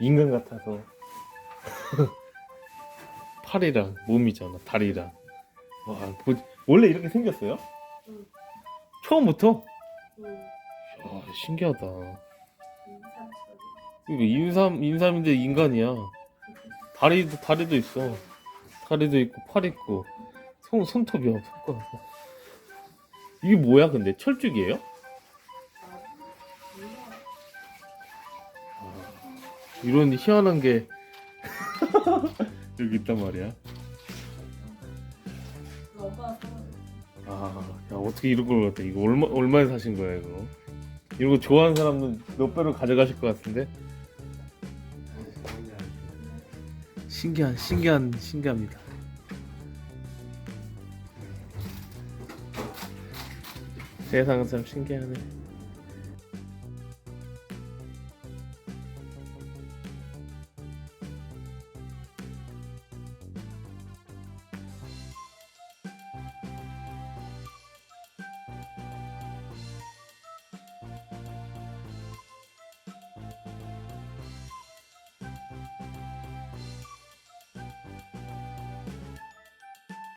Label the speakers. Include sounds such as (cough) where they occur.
Speaker 1: 인간 같아서 (laughs) 팔이랑 몸이잖아 다리랑 와 뭐, 원래 이렇게 생겼어요?
Speaker 2: 응.
Speaker 1: 처음부터?
Speaker 2: 응.
Speaker 1: 아 신기하다
Speaker 2: 인삼처럼.
Speaker 1: 이거 인삼 인삼인데 인간이야 다리도 다리도 있어 다리도 있고 팔 있고 손 손톱이야 손가락 이게 뭐야 근데 철쭉이에요?
Speaker 2: 아, 몰라.
Speaker 1: 이런 희한한 게 (laughs) 여기 있단 말이야. 아, 야, 어떻게 이런 걸 갖다 이거 얼마 얼마에 사신 거야 이거? 이런 거 좋아하는 사람은 몇 배로 가져가실 것 같은데? 신기한 신기한 신기합니다. 세상은 참 신기하네.